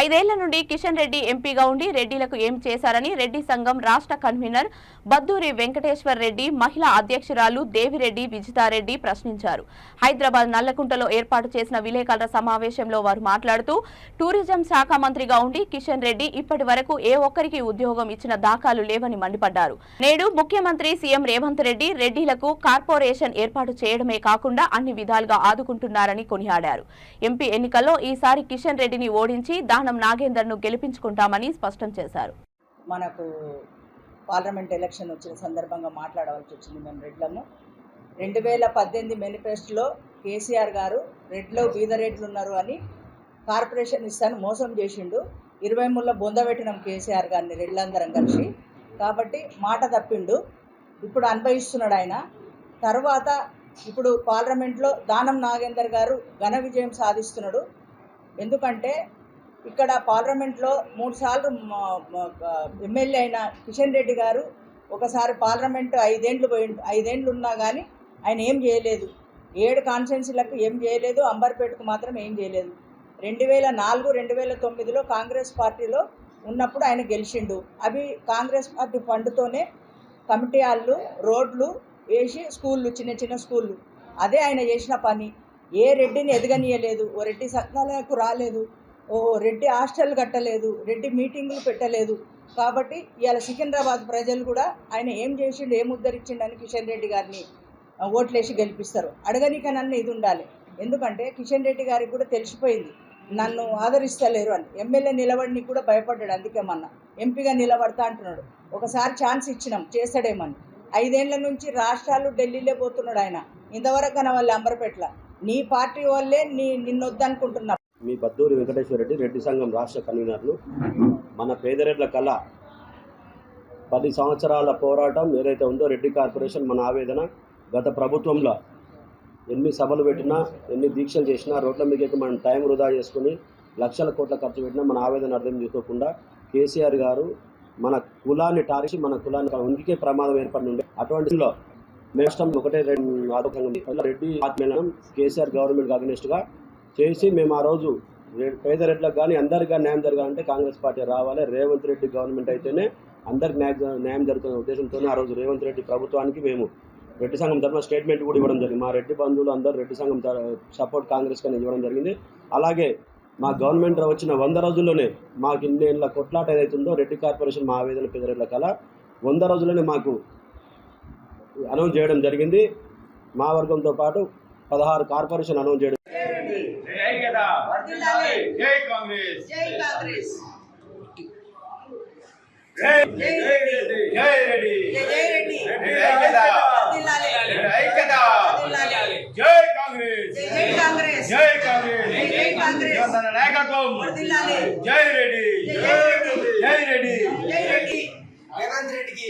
ఐదేళ్ళ నుండి కిషన్ రెడ్డి ఎంపీగా ఉండి రెడ్డిలకు ఏం చేశారని రెడ్డి సంఘం రాష్ట్ర కన్వీనర్ బద్దూరి వెంకటేశ్వర్ రెడ్డి మహిళా అధ్యక్షురాలు దేవిరెడ్డి విజితారెడ్డి ప్రశ్నించారు. హైదరాబాద్ నల్లకుంటలో ఏర్పాటు చేసిన విలేకరుల సమావేశంలో వారు మాట్లాడుతూ టూరిజం శాఖ మంత్రిగా ఉండి కిషన్ రెడ్డి ఇప్పటి వరకు ఏ ఒక్కరికి ఉద్యోగం ఇచ్చిన దాఖలు లేవని మండిపడ్డారు. నేడు ముఖ్యమంత్రి సీఎం రేవంత్ రెడ్డి రెడ్డిలకు కార్పొరేషన్ ఏర్పాటు చేయడమే కాకుండా అన్ని విధాలుగా ఆదుకుంటున్నారని కొనియాడారు. ఎంపీ ఎన్నికల్లో ఈసారి కిషన్ రెడ్డిని ఓడించి దాన నాగేందర్ను గెలిపించుకుంటామని స్పష్టం చేశారు. మనకు పార్లమెంట్ ఎలక్షన్ వచ్చిన సందర్భంగా మాట్లాడవలసి వచ్చింది మేము రెడ్లము. రెండు వేల పద్దెనిమిది మేనిఫెస్టోలో కేసీఆర్ గారు రెడ్లో బీద రెడ్లు ఉన్నారు అని కార్పొరేషన్ ఇస్తాను మోసం చేసిండు. ఇరవై మూడులో బొందబెట్టినాం కేసీఆర్ గారిని రెడ్లందరం కలిసి. కాబట్టి మాట తప్పిండు. ఇప్పుడు అనుభవిస్తున్నాడు ఆయన. తర్వాత ఇప్పుడు పార్లమెంట్లో దానం నాగేందర్ గారు ఘన విజయం సాధిస్తున్నాడు. ఎందుకంటే ఇక్కడ పార్లమెంట్లో మూడు సార్లు ఎమ్మెల్యే అయిన కిషన్ రెడ్డి గారు ఒకసారి పార్లమెంట్ ఐదేండ్లు పోయి ఐదేండ్లు ఉన్నా కానీ ఆయన ఏం చేయలేదు. ఏడు కాన్స్టిట్యున్సీలకు ఏం చేయలేదు అంబర్పేటకు మాత్రం ఏం చేయలేదు. రెండు వేల నాలుగు రెండు వేల తొమ్మిదిలో కాంగ్రెస్ పార్టీలో ఉన్నప్పుడు ఆయన గెలిచిండు. అవి కాంగ్రెస్ పార్టీ ఫండ్తోనే కమిటీ హాళ్ళు రోడ్లు వేసి స్కూళ్ళు చిన్న చిన్న స్కూళ్ళు. అదే ఆయన చేసిన పని. ఏ రెడ్డిని ఎదగనీయలేదు. ఓ రెడ్డి సత్నాలకు రాలేదు. ఓ రెడ్డి హాస్టల్ కట్టలేదు రెడ్డి మీటింగులు పెట్టలేదు. కాబట్టి ఇవాళ సికింద్రాబాద్ ప్రజలు కూడా ఆయన ఏం చేసిండు ఏం అని కిషన్ రెడ్డి గారిని ఓట్లేసి గెలిపిస్తారు. అడగనికనన్న ఇది ఉండాలి. ఎందుకంటే కిషన్ రెడ్డి గారికి కూడా తెలిసిపోయింది నన్ను ఆదరిస్తలేరు అని. ఎమ్మెల్యే నిలబడిని కూడా భయపడ్డాడు అందుకే మొన్న. ఎంపీగా నిలబడతా అంటున్నాడు. ఒకసారి ఛాన్స్ ఇచ్చినాం చేస్తాడేమని. ఐదేళ్ళ నుంచి రాష్ట్రాలు ఢిల్లీలో పోతున్నాడు ఆయన. ఇంతవరకు కన వాళ్ళు అంబరపెట్ల. నీ పార్టీ వాళ్ళే నీ నిన్నొద్దనుకుంటున్నారు. మీ బద్దూరి వెంకటేశ్వర రెడ్డి రెడ్డి సంఘం రాష్ట్ర కన్వీనర్లు. మన పేదరెడ్ల కళ పది సంవత్సరాల పోరాటం ఏదైతే ఉందో రెడ్డి కార్పొరేషన్ మన ఆవేదన గత ప్రభుత్వంలో ఎన్ని సభలు పెట్టినా ఎన్ని దీక్షలు చేసినా రోడ్ల మీదకి మనం టైం వృధా చేసుకుని లక్షల కోట్ల ఖర్చు పెట్టినా మన ఆవేదన అర్థం చేసుకోకుండా కేసీఆర్ గారు మన కులాన్ని టారిసి మన కులాన్ని ఉనికికే ప్రమాదం ఏర్పడి ఉండే అటువంటిలో మేష్టం ఒకటే రెండు ఆరోగ్యంగా రెడ్డి ఆత్మీయం కేసీఆర్ గవర్నమెంట్ అగ్నెస్ట్గా చేసి మేము ఆ రోజు పేద రెడ్లకు కానీ అందరికీ న్యాయం జరగాలంటే కాంగ్రెస్ పార్టీ రావాలి. రేవంత్ రెడ్డి గవర్నమెంట్ అయితేనే అందరికి న్యాయం న్యాయం జరుగుతున్న ఉద్దేశంతోనే ఆ రోజు రేవంత్ రెడ్డి ప్రభుత్వానికి మేము రెడ్డి సంఘం తరఫున స్టేట్మెంట్ కూడా ఇవ్వడం జరిగింది. మా రెడ్డి బంధువులు అందరూ రెడ్డి సంఘం సపోర్ట్ కాంగ్రెస్ కానీ ఇవ్వడం జరిగింది. అలాగే మా గవర్నమెంట్ వచ్చిన వంద రోజుల్లోనే మాకు ఇన్నేళ్ళ కొట్లాట ఏదైతుందో రెడ్డి కార్పొరేషన్ మా ఆవేదన పేదరెడ్ల కల. వంద రోజుల్లోనే మాకు అనౌన్స్ చేయడం జరిగింది మా వర్గంతో పాటు పదహారు కార్పొరేషన్ అనౌన్స్ చేయడం జై గదా జై కాంగ్రెస్ జై కాంగ్రెస్ జై జై రెడ్డి జై రెడ్డి జై రెడ్డి జై గదా వర్ధిల్లాలి. జై గదా వర్ధిల్లాలి. జై కాంగ్రెస్ జై కాంగ్రెస్ జై కాంగ్రెస్ జై కాంగ్రెస్. యోధన నాయకత్వం వర్ధిల్లాలి. జై రెడ్డి జై రెడ్డి. జై రెడ్డి జై రెడ్డి రేవంత్ రెడ్డికి